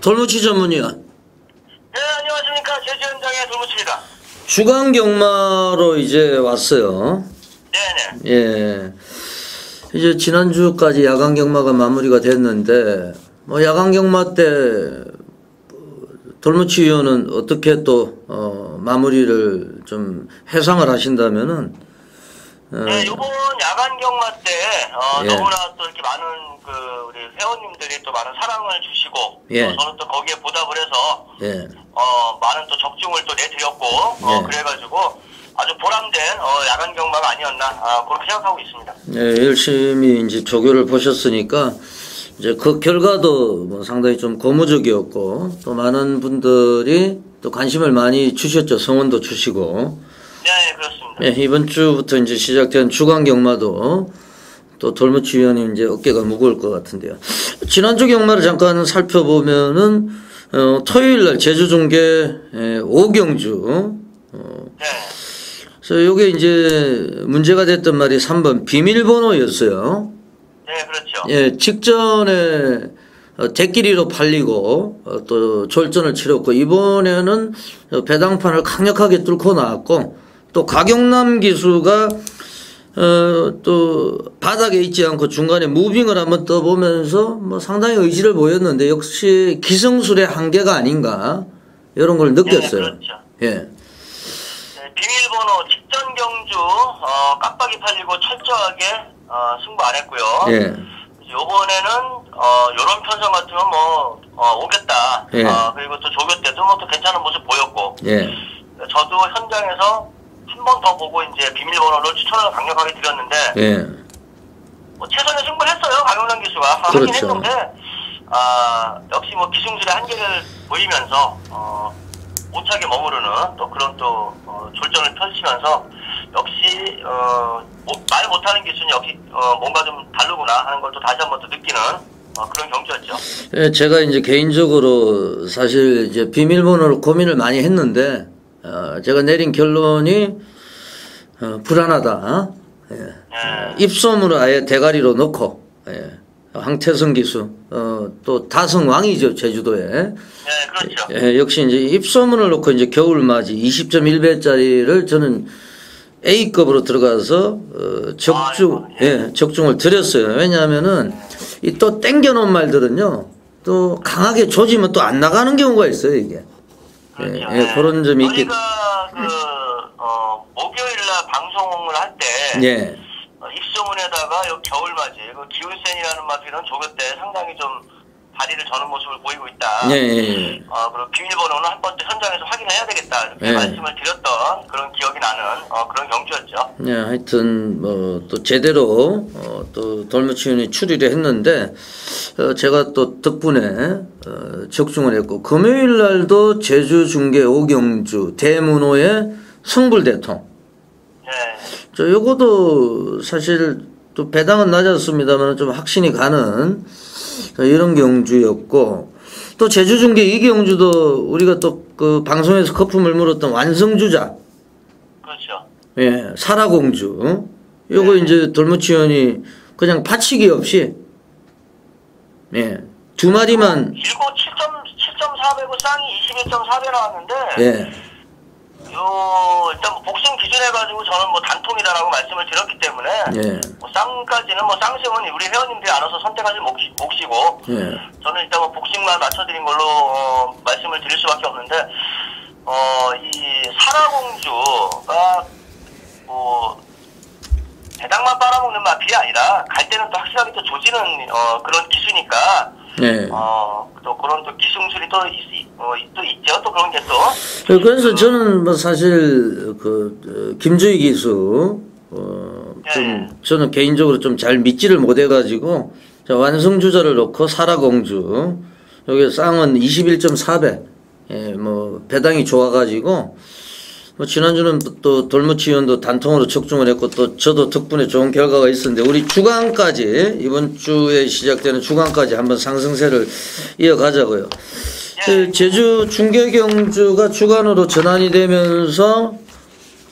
돌무치 전문위원 네, 안녕하십니까. 제주 현장의 돌무치입니다. 주간 경마로 이제 왔어요. 네네. 예. 이제 지난주까지 야간 경마가 마무리가 됐는데 뭐 야간 경마 때 돌무치 위원은 어떻게 또 어, 마무리를 좀 해상을 하신다면은 어, 네, 요번 야간 경마 때, 어, 예. 너무나 또 이렇게 많은 그, 우리 회원님들이 또 많은 사랑을 주시고, 예. 또 저는 또 거기에 보답을 해서, 예. 어, 많은 또 적중을 또 내드렸고, 어, 예. 그래가지고, 아주 보람된, 어, 야간 경마가 아니었나, 아, 그렇게 생각하고 있습니다. 예, 열심히 이제 조교를 보셨으니까 이제 그 결과도 뭐 상당히 좀 고무적이었고 또 많은 분들이 또 관심을 많이 주셨죠. 성원도 주시고. 네, 그렇습니다. 예, 이번 주부터 이제 시작된 주간 경마도 또 돌무치 위원님 이제 어깨가 무거울 것 같은데요. 지난주 경마를 잠깐 살펴보면은 어, 토요일 날 제주 중계 예, 오경주 어, 네. 그래서 요게 이제 문제가 됐던 말이 3번 비밀번호였어요. 네, 그렇죠. 예, 직전에 어, 대끼리로 팔리고 어, 또 졸전을 치렀고 이번에는 어, 배당판을 강력하게 뚫고 나왔고 또 가경남 기수가 어, 또 바닥에 있지 않고 중간에 무빙을 한번 떠보면서 뭐 상당히 의지를 보였는데 역시 기성술의 한계가 아닌가 이런 걸 느꼈어요. 네, 그렇죠. 예, 네, 비밀번호 직전 경주, 어, 깜빡이 팔리고 철저하게, 어, 승부 안 했고요. 예, 요번에는 어 요런 편성 같으면 뭐 어, 오겠다. 예. 어, 그리고 또 조교 때도 뭐또 괜찮은 모습 보였고 예, 저도 현장에서 한 번 더 보고 이제 비밀번호를 추천을 강력하게 드렸는데 예, 뭐 최선의 승부를 했어요 강용남 기수가 하긴 그렇죠. 했는데 아 역시 뭐 기승술의 한계를 보이면서 어, 오차게 머무르는 또 그런 또 어, 졸전을 펼치면서 역시 어, 못- 말 못하는 기수는 역시 어, 뭔가 좀 다르구나 하는 걸 또 다시 한번더 느끼는 어, 그런 경주였죠. 예, 제가 이제 개인적으로 사실 이제 비밀번호를 고민을 많이 했는데, 어, 제가 내린 결론이, 어, 불안하다. 예. 예. 입소문을 아예 대가리로 넣고, 예. 황태성 기수, 어, 또 다성 왕이죠, 제주도에. 네, 그렇죠. 예, 역시 이제 입소문을 놓고 이제 겨울맞이 20.1배짜리를 저는 A급으로 들어가서 어, 적중, 아이고, 예, 적중을 드렸어요. 왜냐하면은 이 또 땡겨놓은 말들은요, 또 강하게 조지면 또 안 나가는 경우가 있어요, 이게. 예. 예, 그런 점이 있기 저희가 그 어, 목요일 날 방송을 할 때 예, 어, 입소문에다가 요 겨울맞이 그 기운센이라는 마피는 조교 때 상당히 좀 다리를 저는 모습을 보이고 있다. 예, 예, 어, 그리고 비밀번호는 한번더 현장에서 확인해야 되겠다. 이렇게 예. 말씀을 드렸던 그런 기억이 나는 어, 그런 경주였죠. 예, 하여튼 뭐 또 제대로 어, 또 돌무치윤이 추리를 했는데 어, 제가 또 덕분에 어, 적중을 했고 금요일 날도 제주 중계 오경주 대문호의 성불대통 네. 저 요거도 사실 또 배당은 낮았습니다만 좀 확신이 가는 이런 경주였고 또 제주 중계 이 경주도 우리가 또 그 방송에서 거품을 물었던 완성주자 그렇죠. 예, 사라공주. 요거 이제 돌무치원이 그냥 받치기 없이, 예, 두 마리만, 길고 7.7.4배고 쌍이 21.4배 나왔는데 예, 요 일단 뭐 복싱 기준 해가지고 저는 뭐 단통이다라고 말씀을 드렸기 때문에 예, 뭐 쌍까지는 뭐 쌍승은 우리 회원님들이 알아서 선택하실 몫이, 몫이고 예, 저는 일단 뭐 복싱만 맞춰드린 걸로 어, 말씀을 드릴 수밖에 없는데 어 이 사라공주가 뭐 배당만 빨아먹는 마필이 아니라 갈 때는 또 확실하게 또 조지는 어, 그런 기수니까 예. 어, 또 그런 또 기승술이 또, 있, 어, 또 있죠. 또 그런 게 또. 그래서 저는 뭐 사실 그 어, 김주희 기수 어, 좀 저는 개인적으로 좀 잘 믿지를 못해가지고 자, 완성주자를 놓고 사라공주 여기 쌍은 21.4배 예, 뭐 배당이 좋아가지고 뭐 지난주는 또 돌무치 위원도 단통으로 적중을 했고 또 저도 덕분에 좋은 결과가 있었는데 우리 주간까지 이번 주에 시작되는 주간까지 한번 상승세를 이어가자고요. 그 제주 중계경주가 주간으로 전환이 되면서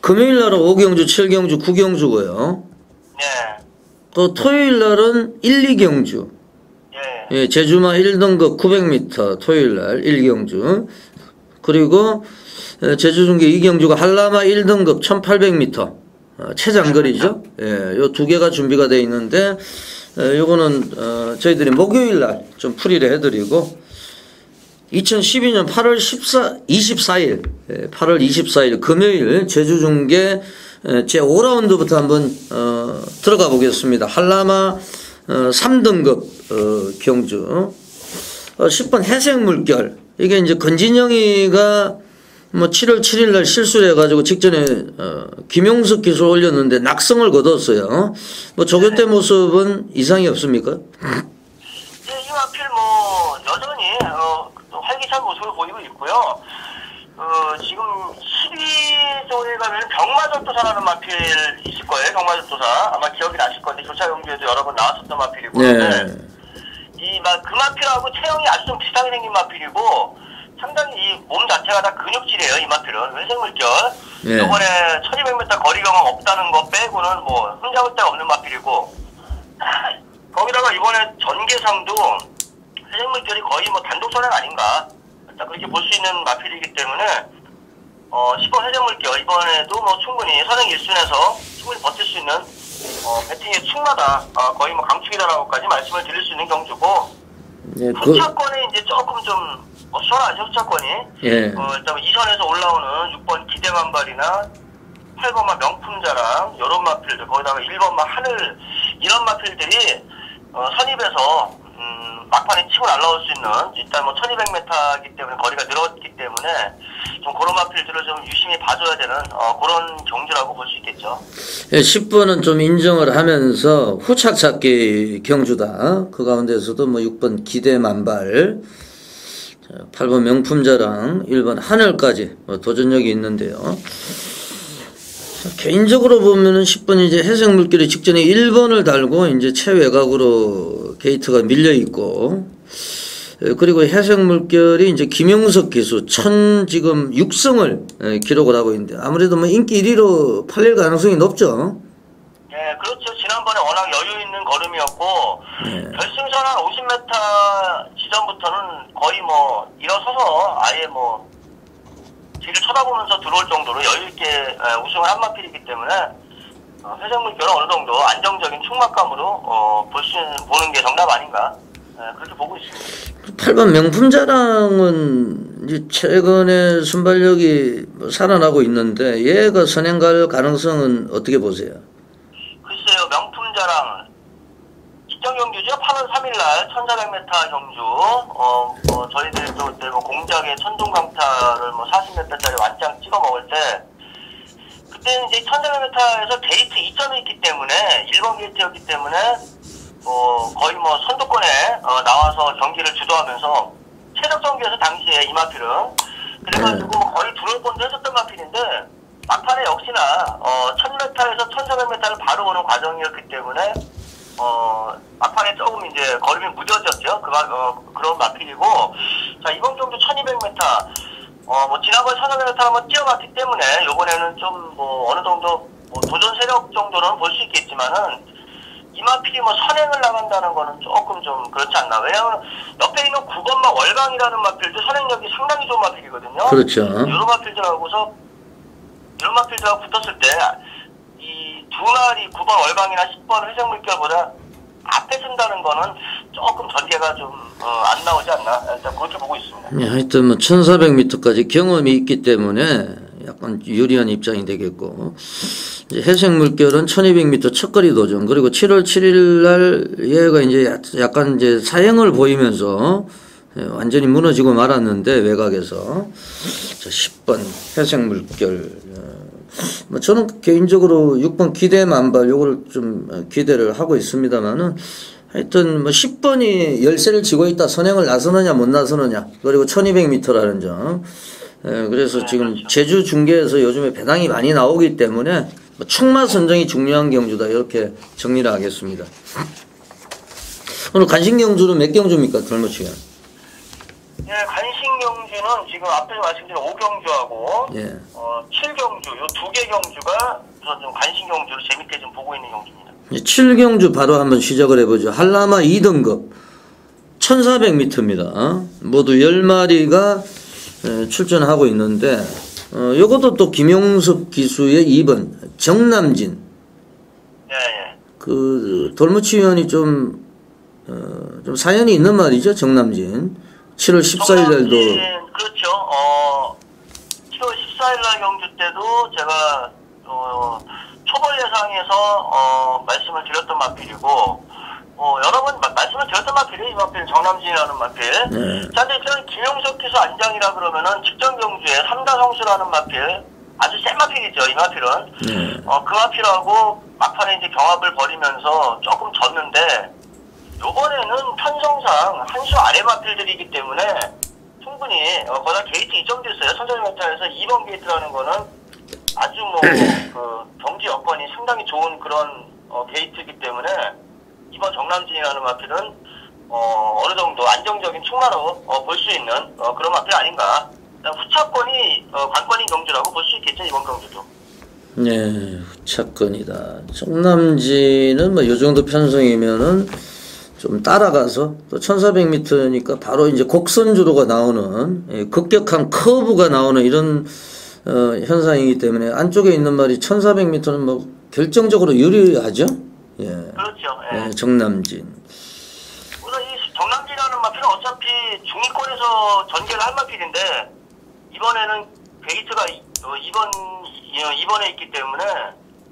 금요일 날은 5경주, 7경주, 9경주고요. 예. 또 토요일 날은 1, 2경주. 예. 예, 제주마 1등급 900m 토요일 날 1경주. 그리고 에, 제주 중계 2경주가 한라마 1등급 1800m. 어, 최장거리죠. 예, 요 두 개가 준비가 돼 있는데 에, 요거는 어, 저희들이 목요일 날 좀 풀이를 해 드리고 2012년 8월 14, 24일, 예, 8월 24일 금요일 제주 중계 에, 제 5라운드부터 한번 어, 들어가 보겠습니다. 한라마 어, 3등급 어, 경주 어, 10번 해생 물결 이게 이제 건진영이가 뭐 7월 7일 날 실수를 해가지고 직전에 어, 김용석 기수 올렸는데 낙성을 거뒀어요. 뭐 조교대 모습은 이상이 없습니까? 예, 이마필 뭐 여전히 어, 또 활기찬 모습을 보이고 있고요. 어, 지금 12조에 가면 병마절도사라는 마필 있을 거예요. 병마절도사 아마 기억이 나실 건데 조차 경주에도 여러 번 나왔었던 마필이고 네. 이그 마필하고 체형이 아주 좀 비슷하게 생긴 마필이고 상당히 이 몸 자체가 다 근육질이에요. 이 마필은 회생물결. 네. 이번에 1200m 거리 경험 없다는 거 빼고는 뭐 흠잡을 데가 없는 마필이고 거기다가 이번에 전개상도 회생물결이 거의 뭐 단독 선행 아닌가 일단 그렇게 볼 수 있는 마필이기 때문에 어 10번 회생물결 이번에도 뭐 충분히 선행 1순에서 충분히 버틸 수 있는 어 배팅의 충마다 어, 거의 뭐 강축이다라고까지 말씀을 드릴 수 있는 경주고 예, 그, 후차권에 이제 조금 좀 어, 수월하죠 후차권이 예. 어, 일단 2선에서 올라오는 6번 기대만발이나 8번마 명품자랑 이런 마필들 거기다가 1번마 하늘 이런 마필들이 어, 선입에서 음, 막판에 치고 날라올 수 있는 일단 뭐 1200m이기 때문에 거리가 늘었기 때문에 좀 그런 마필들을 좀 유심히 봐줘야 되는 어, 그런 경주라고 볼 수 있겠죠. 예, 10번은 좀 인정을 하면서 후착 찾기 경주다. 그 가운데서도 뭐 6번 기대 만발, 8번 명품 자랑 1번 하늘까지 뭐 도전력이 있는데요. 자, 개인적으로 보면은 10번 이제 해생 물길이 직전에 1번을 달고 이제 최외곽으로 게이트가 밀려 있고 에, 그리고 해생 물결이 이제 김용석 기수 천 지금 6승을 에, 기록을 하고 있는데 아무래도 뭐 인기 1위로 팔릴 가능성이 높죠. 예, 그렇죠. 지난번에 워낙 여유 있는 걸음이었고 네. 결승선 한 50m 지점부터는 거의 뭐 일어서서 아예 뭐 뒤를 쳐다보면서 들어올 정도로 여유 있게 에, 우승을 한 마필이기 때문에 어, 회전물결은 어느 정도 안정적인 충막감으로 어, 볼 수 보는 게 정답 아닌가 예, 그렇게 보고 있습니다. 8번 명품 자랑은 이제 최근에 순발력이 뭐 살아나고 있는데 얘가 선행 갈 가능성은 어떻게 보세요? 글쎄요, 명품자랑 입정 경주죠. 8월 3일 날 1400m 경주. 어, 뭐 저희들이 또 그때 뭐 공작에 천둥 강타를 뭐 40m짜리 완장 찍어 먹을 때 그때는 이제 1400m에서 게이트 2점이 있기 때문에 1번 게이트였기 때문에 뭐 거의 뭐 선두권에 어, 나와서 경기를 주도하면서 최적 경기에서 당시에 이마필은 그래가지고 뭐 거의 들어올 뻔도 했었던 마필인데 막판에 역시나 어 1000m에서 1400m를 바로 오는 과정이었기 때문에 어 막판에 조금 이제 걸음이 무뎌졌죠. 그 어, 그런 마필이고 자 이번 경주 1200m 어 뭐 지난번 1500m 한번 뛰어갔기 때문에 이번에는 좀 뭐 어느 정도 뭐 도전 세력 정도는 볼 수 있겠지만은 이마필이 뭐 선행을 나간다는 거는 조금 좀 그렇지 않나. 왜냐하면 옆에 있는 9번마 월강이라는 마필도 선행력이 상당히 좋은 마필이거든요. 그렇죠. 이런 마필들하고서 이런 마필들하고 붙었을 때 이두 마리 9번 월강이나 10번 회생물결보다 앞에 쓴다는 거는 조금 전개가 좀안 나오지 않나? 일단 그렇게 보고 있습니다. 예, 하여튼 뭐 1400m까지 경험이 있기 때문에 약간 유리한 입장이 되겠고. 이제 해생 물결은 1200m 첫거리 도전. 그리고 7월 7일 날 얘가 이제 야- 약간 이제 사행을 보이면서 예, 완전히 무너지고 말았는데 외곽에서. 자, 10번 해생 물결. 어, 뭐 저는 개인적으로 6번 기대 만발 요걸 좀 어, 기대를 하고 있습니다만은 하여튼 뭐 10번이 열세를 지고 있다. 선행을 나서느냐 못 나서느냐. 그리고 1200m라는 점. 예, 그래서 지금 제주 중계에서 요즘에 배당이 많이 나오기 때문에 뭐 충마 선정이 중요한 경주다. 이렇게 정리를 하겠습니다. 오늘 간식 경주는 몇 경주입니까? 덜머치가 예, 간식 경주는 지금 앞에서 말씀드린 5경주하고 예. 어, 7경주 요 두 개 경주가 우선 좀 관심 경주로 재밌게 좀 보고 있는 경주입니다. 7경주 바로 한번 시작을 해보죠. 한라마 2등급 1400m입니다. 모두 10마리가 출전하고 있는데 어, 요것도 또 김용섭 기수의 2번 정남진 예, 예. 그 돌무치 위원이 좀, 어, 좀 사연이 있는 말이죠 정남진 7월 14일 날도 그렇죠. 어, 7월 14일 날 경주 때도 제가 어, 초벌 예상에서 어, 말씀을 드렸던 마필이고 어, 여러 번 마- 말씀을 드렸던 마필이 이 마필 정남진이라는 마필. 네. 자, 근데 저는 김용석 기수 안장이라 그러면은 직전 경주에 삼다성수라는 마필 아주 센 마필이죠. 이 마필은. 네. 어, 그 마필하고 막판에 이제 경합을 벌이면서 조금 졌는데 요번에는 편성상 한 수 아래 마필들이기 때문에 충분히 어, 거기다 게이트 2점도 있어요. 천자유메타에서 2번 게이트라는 거는 아주 뭐 그 경기 여건이 상당히 좋은 그런 어, 게이트이기 때문에 이번 정남진이라는 마필은 어, 어느 정도 안정적인 충마로 어, 볼 수 있는 어, 그런 마필 아닌가. 후차권이 어, 관건인 경주라고 볼 수 있겠죠 이번 경주도. 네, 차건이다. 정남진은 뭐 요 정도 편성이면은 좀 따라가서 또 1400m니까 바로 이제 곡선주로가 나오는 예, 급격한 커브가 나오는 이런 어, 현상이기 때문에 안쪽에 있는 말이 1400m는 뭐 결정적으로 유리하죠. 예. 그렇죠. 예. 예, 정남진. 우선 이 정남진이라는 마필은 어차피 중위권에서 전개를 할 마필인데 이번에는 게이트가 이- 어, 이번 어, 이번에 있기 때문에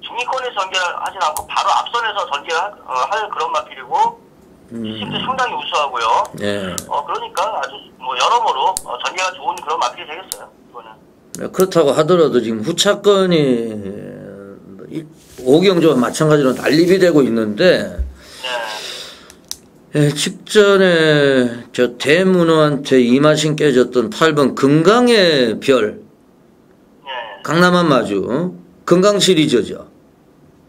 중위권에서 전개하지 않고 바로 앞선에서 전개할 어, 할 그런 마필이고 힘도 상당히 우수하고요. 예. 어 그러니까 아주 뭐 여러모로 어, 전개가 좋은 그런 마필이 되겠어요. 이거는. 네, 그렇다고 하더라도 지금 후차권이 오경주와 마찬가지로 난립이 되고 있는데 예. 예, 직전에 저 대문호한테 이마신 깨졌던 8번 금강의 별 예. 강남한 마주 금강 시리즈죠.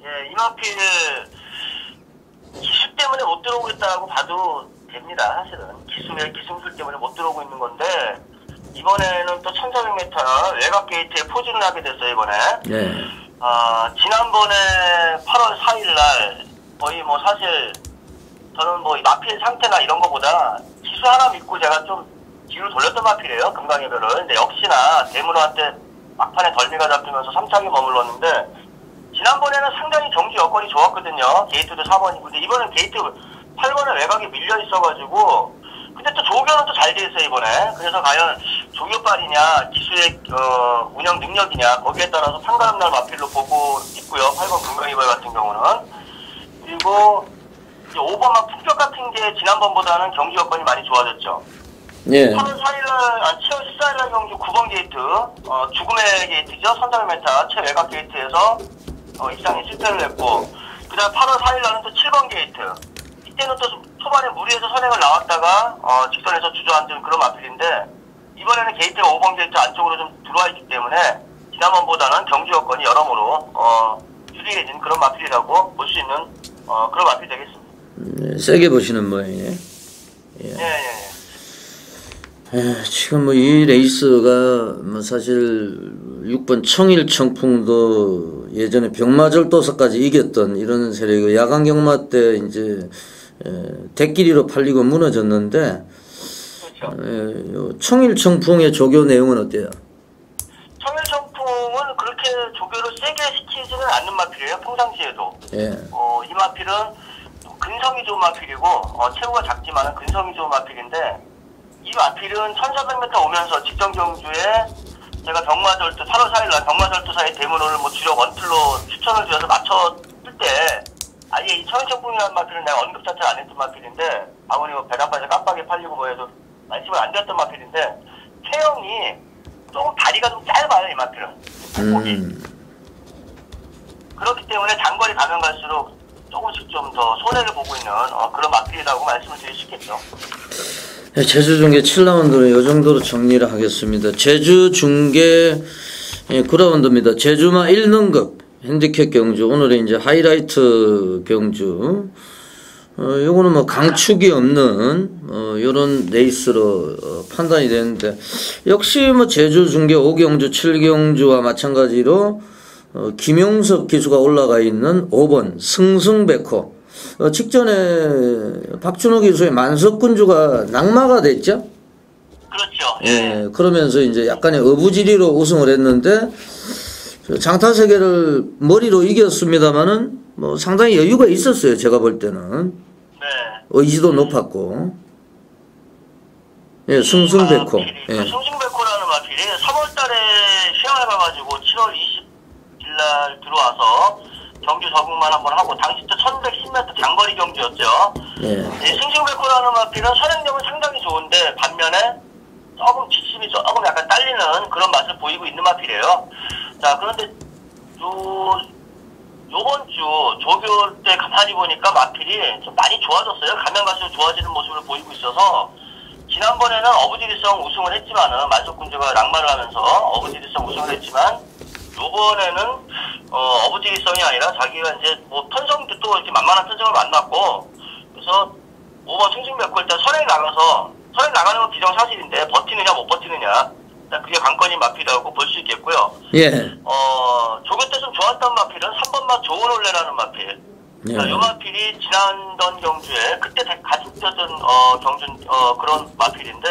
예, 이마필 못 들어오고 있다고 봐도 됩니다. 사실은 기술의 기술술 때문에 못 들어오고 있는 건데 이번에는 또 1,400m 외곽 게이트에 포진을 하게 됐어요 이번에. 예. 아 지난번에 8월 4일 날 거의 뭐 사실 저는 뭐이 마필 상태나 이런 거보다 기술 하나 믿고 제가 좀 뒤로 돌렸던 마필이에요 금강의 별을. 근데 역시나 대문호한테 막판에 덜미가 잡히면서 3차게 머물렀는데 지난번에는 상당히 경기 여건이 좋았거든요. 게이트도 4번이고. 근데 이번엔 게이트 8번에 외곽에 밀려 있어가지고. 근데 또 조교는 또 잘 돼 있어요, 이번에. 그래서 과연 조교빨이냐, 기수의, 어, 운영 능력이냐, 거기에 따라서 판가름 날 마필로 보고 있고요. 8번 금강이벌 같은 경우는. 그리고 이제 5번만 품격 같은 게 지난번보다는 경기 여건이 많이 좋아졌죠. 예. 8월 4일날, 아, 7월 14일 날 경주 9번 게이트, 어, 죽음의 게이트죠. 선장메타 최외곽 게이트에서, 어, 입상에 실패를 했고, 그 다음 8월 4일 날은 또 7번 게이트. 이때는 또 초반에 무리해서 선행을 나왔다가, 어, 직선에서 주저앉은 그런 마필인데, 이번에는 게이트가 5번 게이트 안쪽으로 좀 들어와 있기 때문에, 지난번보다는 경주 여건이 여러모로, 어, 유리해진 그런 마필이라고 볼 수 있는, 어, 그런 마필이 되겠습니다. 음, 세게 보시는 모양이에요. 예, 예, 예. 에, 지금 뭐 이 레이스가 뭐 사실 6번 청일 청풍도 예전에 병마절 도사까지 이겼던 이런 세력이고 야간 경마 때 이제 에, 대끼리로 팔리고 무너졌는데 그렇죠. 에, 요 청일 청풍의 조교 내용은 어때요? 청일청풍은 그렇게 조교를 세게 시키지는 않는 마필이에요. 평상시에도. 예. 어, 이 마필은 근성이 좋은 마필이고 어, 체구가 작지만은 근성이 좋은 마필인데 이 마필은 1400m 오면서 직전 경주에 제가 병마절도 8월 4일 날 병마절도사의 대문호를 뭐 주력 원틀로 추천을 드려서 맞췄을 때 아예 이 청일청풍이라는 마필은 내가 언급 자체를 안 했던 마필인데 아무리 뭐 배당까지 깜빡이 팔리고 뭐 해도 말씀을 안 드렸던 마필인데 체형이 조금 다리가 좀 짧아요 이 마필은 목이 음, 그렇기 때문에 장거리 가면 갈수록 조금씩 좀 더 손해를 보고 있는 어, 그런 마필이라고 말씀을 드릴 수 있겠죠. 예, 제주 중계 7라운드는 이 정도로 정리를 하겠습니다. 제주 중계 예, 9라운드입니다. 제주마 1등급 핸디캡 경주 오늘의 이제 하이라이트 경주 어, 요거는 뭐 강축이 없는 어, 요런 레이스로 어, 판단이 되는데 역시 뭐 제주 중계 5경주 7경주와 마찬가지로 어, 김용석 기수가 올라가 있는 5번 승승백호 어, 직전에 박준호 기수의 만석군주가 낙마가 됐죠. 그렇죠. 예, 그러면서 이제 약간의 어부지리로 우승을 했는데 장타세계를 머리로 이겼습니다마는 뭐 상당히 여유가 있었어요. 제가 볼 때는 네. 의지도 높았고 예, 승승백호 마필이, 그 예, 승승백호라는 마필이 3월 달에 시험을 봐가지고 7월 20일 날 들어와서 경주 적응만 한번 하고 당시 때 1110m 장거리 경주였죠. 예, 이 승승백호라는 마필은 선행력은 상당히 좋은데 반면에 조금 지침이 조금 약간 딸리는 그런 맛을 보이고 있는 마필이에요. 자 그런데 요 요번 주 조교 때 가만히 보니까 마필이 좀 많이 좋아졌어요. 가면 갈수록 좋아지는 모습을 보이고 있어서 지난번에는 어부지리성 우승을 했지만은 만석군주가 낙마를 하면서 어부지리성 우승을 했지만 요번에는 어, 어부지리성이 아니라 자기가 이제 뭐 편성도 또 이렇게 만만한 편성을 만났고 그래서 5번 승승백호 일단 선행 나가서 선행 나가는 건 기정사실인데 버티느냐 못 버티느냐 일단 그게 관건인 마필이라고 볼 수 있겠고요. 예, 어, 조교 때 좀 좋았던 마필은 3번마 좋은 올레라는 마필. 예. 자, 요 마필이 지난던 경주에 그때 다- 같이 뛰었던 어, 경주 어, 그런 마필인데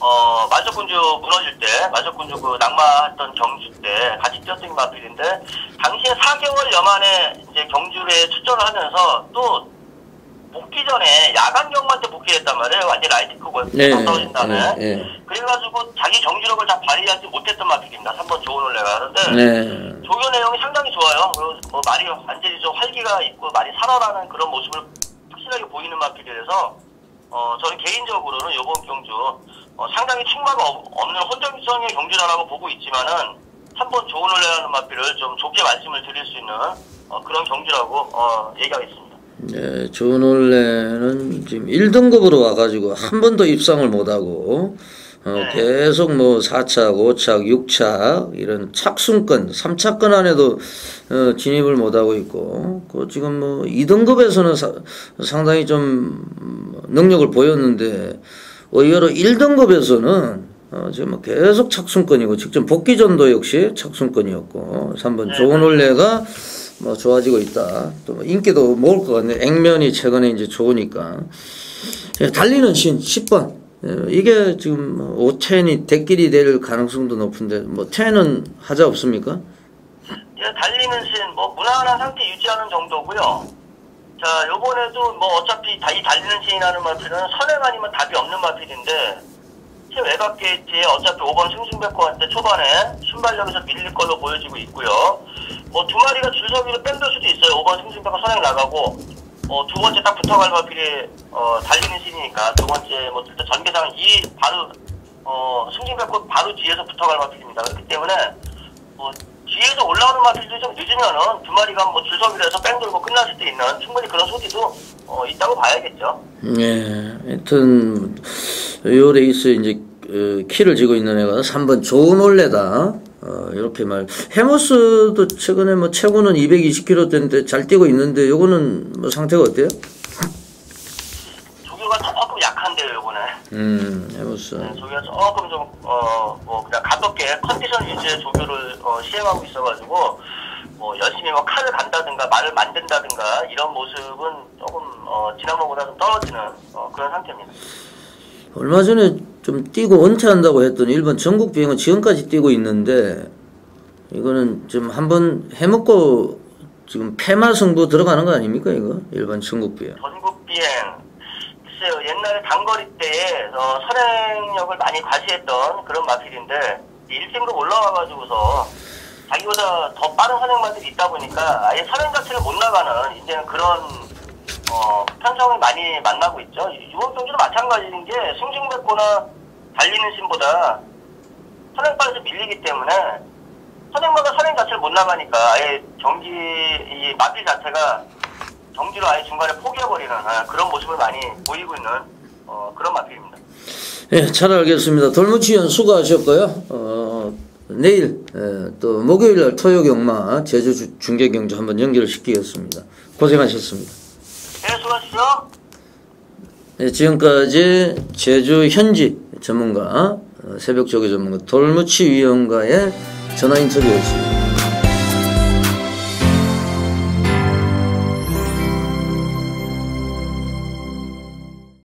어, 만석군주 무너질 때 만석군주 그 낙마했던 경주 때 같이 뛰었던 마필인데 당시에 4개월 여만에 이제 경주에 출전을 하면서 또 복귀 전에 야간 경만 때 복귀했단 말이에요. 완전 라이트 크고 네, 떨어진 다음에. 예, 예. 그래가지고 자기 경주력을 다 발휘하지 못했던 마필입니다. 3번 좋은 올레가. 그런데 네, 조교 내용이 상당히 좋아요. 그리고 뭐 말이 완전히 좀 활기가 있고 말이 살아나는 그런 모습을 확실하게 보이는 마필이라서 어 저는 개인적으로는 이번 경주 어, 상당히 충마가 없- 없는 혼정성의 경주라고 보고 있지만은 한번 좋은 올레라는 마필을 좀 좋게 말씀을 드릴 수 있는 어, 그런 경주라고 어, 얘기하겠습니다. 예, 좋은 원래는 지금 1등급으로 와가지고 한 번도 입상을 못하고 어, 네. 계속 뭐 4착, 5착, 6착 이런 착순권, 3차권 안에도 어, 진입을 못하고 있고 그 지금 뭐 2등급에서는 사- 상당히 좀 음, 능력을 보였는데 의외로 1등급에서는 어, 지금 뭐 계속 착순권이고 직전 복귀전도 역시 착순권이었고 3번 좋은 원래가 뭐 좋아지고 있다. 또뭐 인기도 먹을 것 같네. 액면이 최근에 이제 좋으니까. 예, 달리는 신 10번. 예, 이게 지금 5텐이 대길이 될 가능성도 높은데 뭐 10은 하자 없습니까? 예, 달리는 신, 뭐, 무난한 상태 유지하는 정도고요 자, 요번에도 뭐, 어차피 다, 이 달리는 신이라는 마필은 선행 아니면 답이 없는 마필인데, 제 외곽 게이트에 어차피 5번 승승백호한테 초반에 순발력에서 밀릴 걸로 보여지고 있고요. 뭐, 두 마리가 줄서기로 뺑돌 수도 있어요. 5번 승승백호 선행 나가고, 어, 두 번째 딱 붙어갈 마필이, 어, 달리는 신이니까, 두 번째, 뭐, 전개상 이, 바로, 어, 승승백호 바로 뒤에서 붙어갈 마필입니다. 그렇기 때문에, 뭐 뒤에서 올라오는 마필들이 좀 늦으면은 두 마리가 뭐 줄서기로 해서 뺑 돌고 끝날 수도 있는 충분히 그런 소지도 어, 있다고 봐야겠죠. 예, 하여튼 요 레이스 이제 어, 키를 쥐고 있는 애가 3번 좋은 올레다. 어, 이렇게 말. 해머스도 최근에 뭐 최고는 220km대인데 잘 뛰고 있는데 요거는 뭐 상태가 어때요? 조교가 조금 약한데요, 요번에. 음, 해머스. 네, 조교가 조금 좀, 어, 뭐, 그냥 가볍게 컨디션 위주의 조교를 어, 시행하고 있어가지고, 뭐, 열심히 뭐 칼을 간다든가 말을 만든다든가 이런 모습은 조금, 어, 지난번보다 좀 떨어지는 어, 그런 상태입니다. 얼마 전에 좀 뛰고 은퇴한다고 했던 일본 전국 비행은 지금까지 뛰고 있는데 이거는 좀 한번 해먹고 지금 폐마 승부 들어가는 거 아닙니까 이거 일본 전국 비행. 전국 비행 글쎄요 옛날에 단거리 때에 어, 선행력을 많이 과시했던 그런 마필인데 1등급 올라와가지고서 자기보다 더 빠른 선행마들이 있다 보니까 아예 선행 자체를 못 나가는 이제는 그런 어, 편성을 많이 만나고 있죠 이번 경기도 마찬가지인 게 승승백고나 달리는 신보다 선행발에서 밀리기 때문에 선행마가 선행 자체를 못 나가니까 아예 경기 이 마필 자체가 경기를 아예 중간에 포기해버리는 아, 그런 모습을 많이 보이고 있는 어, 그런 마필입니다. 예, 잘 알겠습니다. 돌무치원 수고하셨고요. 어, 내일 예, 또 목요일 날 토요 경마 제주 주- 중계 경주 한번 연결시키겠습니다. 고생하셨습니다. 네, 수고하셨어. 네, 지금까지 제주 현지 전문가, 어, 새벽 조교 전문가 돌무치 위원과의 전화 인터뷰였습니다.